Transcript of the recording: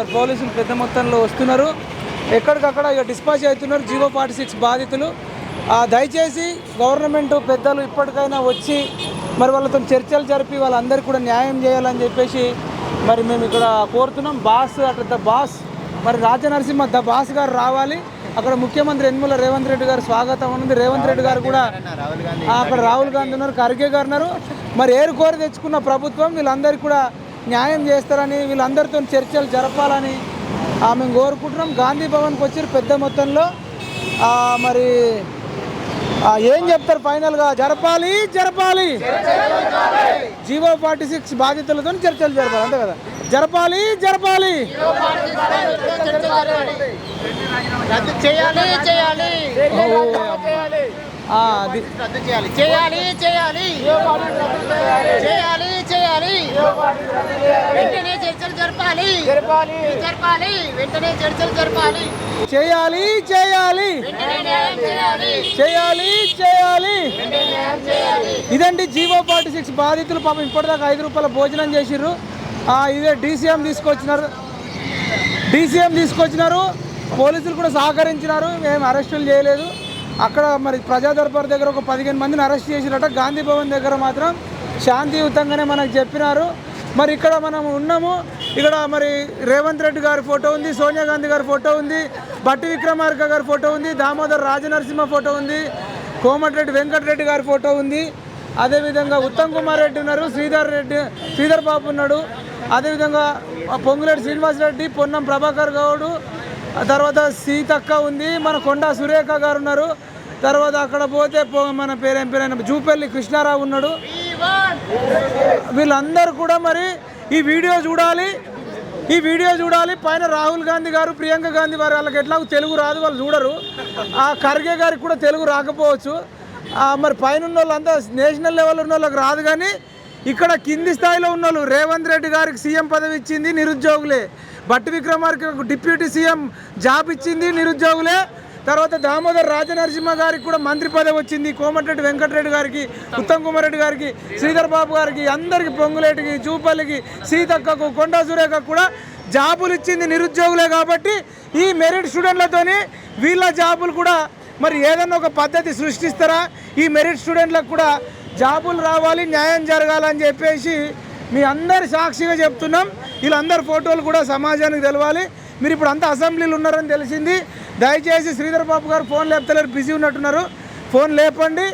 పోలీసులు పెద్ద మొత్తంలో వస్తున్నారు. ఎక్కడికక్కడ ఇక డిస్పాచ్ అవుతున్నారు. జీవో ఫార్టీ సిక్స్ బాధితులు. ఆ, దయచేసి గవర్నమెంట్ పెద్దలు ఇప్పటికైనా వచ్చి మరి వాళ్ళతో చర్చలు జరిపి వాళ్ళందరికీ కూడా న్యాయం చేయాలని చెప్పేసి మరి మేము ఇక్కడ కోరుతున్నాం. బాస్ అక్కడ ద బాస్ మరి రాజనరసింహ ద బాస్ గారు రావాలి. అక్కడ ముఖ్యమంత్రి యనమల రేవంత్ రెడ్డి గారు స్వాగతం ఉంది. రేవంత్ రెడ్డి గారు కూడా అక్కడ రాహుల్ గాంధీ ఉన్నారు. ఖర్గే గారు ఉన్నారు. మరి ఏరు కోరి తెచ్చుకున్న ప్రభుత్వం వీళ్ళందరికీ కూడా న్యాయం చేస్తారని వీళ్ళందరితో చర్చలు జరపాలని ఆ, మేము కోరుకుంటున్నాం. గాంధీ భవన్కి వచ్చి పెద్ద మొత్తంలో. మరి ఏం చెప్తారు ఫైనల్గా? జరపాలి జరపాలి. జీవో ఫార్టీ సిక్స్ బాధితులతో చర్చలు జరపాలి అంతే కదా? జరపాలి జరపాలి. చేయాలి చేయాలి ఆ, అది రద్దు చేయాలి చేయాలి చేయాలి చేయాలి చేయాలి వెంటనే చర్చలు జరపాలి. జరపాలి. జరపాలి. వెంటనే చర్చలు జరపాలి. చేయాలి చేయాలి. చేయాలి. చేయాలి ఇదండి జీవో ఫార్టీ సిక్స్ బాధితులు పాపం ఇప్పటిదాకా ఐదు రూపాయల భోజనం చేసిర్రు. ఆ, ఇదే డీసీఎం తీసుకొచ్చినారు. డీసీఎం తీసుకొచ్చినారు. పోలీసులు కూడా సహకరించినారు. మేము అరెస్టులు చేయలేదు. అక్కడ మరి ప్రజా దర్బార్ దగ్గర ఒక పదిహేను మందిని అరెస్ట్ చేసిరట. గాంధీ భవన్ దగ్గర మాత్రం శాంతియుతంగానే మనకు చెప్పినారు. మరి ఇక్కడ మనం ఉన్నాము. ఇక్కడ మరి రేవంత్ రెడ్డి గారి ఫోటో ఉంది సోనియా గాంధీ గారి ఫోటో ఉంది బట్టి విక్రమార్క గారి ఫోటో ఉంది దామోదర్ రాజనరసింహ ఫోటో ఉంది కోమటిరెడ్డి వెంకటరెడ్డి గారి ఫోటో ఉంది. అదేవిధంగా ఉత్తమ్ కుమార్ రెడ్డి ఉన్నారు శ్రీధర్ రెడ్డి శ్రీధర్ బాబు ఉన్నాడు. అదేవిధంగా పొంగులేటి శ్రీనివాసరెడ్డి పొన్నం ప్రభాకర్ గౌడు తర్వాత సీతక్క ఉంది మన కొండా సురేఖ గారు ఉన్నారు. తర్వాత అక్కడ పోతే పో- మన పేరేం పేరైన జూపల్లి కృష్ణారావు ఉన్నాడు. వీళ్ళందరూ కూడా మరి ఈ వీడియో చూడాలి. ఈ వీడియో చూడాలి. పైన రాహుల్ గాంధీ గారు ప్రియాంక గాంధీ వారు వాళ్ళకి ఎట్లా తెలుగు రాదు వాళ్ళు చూడరు. ఆ ఖర్గే గారికి కూడా తెలుగు రాకపోవచ్చు. మరి పైన ఉన్న వాళ్ళంతా నేషనల్ లెవెల్ ఉన్న వాళ్ళకి రాదు కానీ ఇక్కడ కింది స్థాయిలో ఉన్న వాళ్ళు రేవంత్ రెడ్డి గారికి సీఎం పదవి ఇచ్చింది నిరుద్యోగులే. బట్టి విక్రమార్కి డిప్యూటీ సీఎం జాబ్ ఇచ్చింది నిరుద్యోగులే. తర్వాత దామోదర్ రాజనరసింహ గారికి కూడా మంత్రి పదవి వచ్చింది. కోమటిరెడ్డి వెంకటరెడ్డి గారికి ఉత్తమ్ కుమార్ రెడ్డి గారికి శ్రీధర్ బాబు గారికి అందరికి పొంగులేటికి చూపల్లికి సీతక్కకు కొండా సురేఖకు కూడా జాబులు ఇచ్చింది నిరుద్యోగులే కాబట్టి ఈ మెరిట్ స్టూడెంట్లతోని వీళ్ళ జాబులు కూడా మరి ఏదన్నా ఒక పద్ధతి సృష్టిస్తారా? ఈ మెరిట్ స్టూడెంట్లకు కూడా జాబులు రావాలి న్యాయం జరగాలని చెప్పేసి మీ అందరి సాక్షిగా చెప్తున్నాం. వీళ్ళందరి ఫోటోలు కూడా సమాజానికి తెలవాలి. మీరు ఇప్పుడు అంతా అసెంబ్లీలు ఉన్నారని తెలిసింది. దయచేసి శ్రీధర్ బాబు గారు ఫోన్ లేపుతలేరు బిజీ ఉన్నట్టున్నారు. ఫోన్ లేపండి.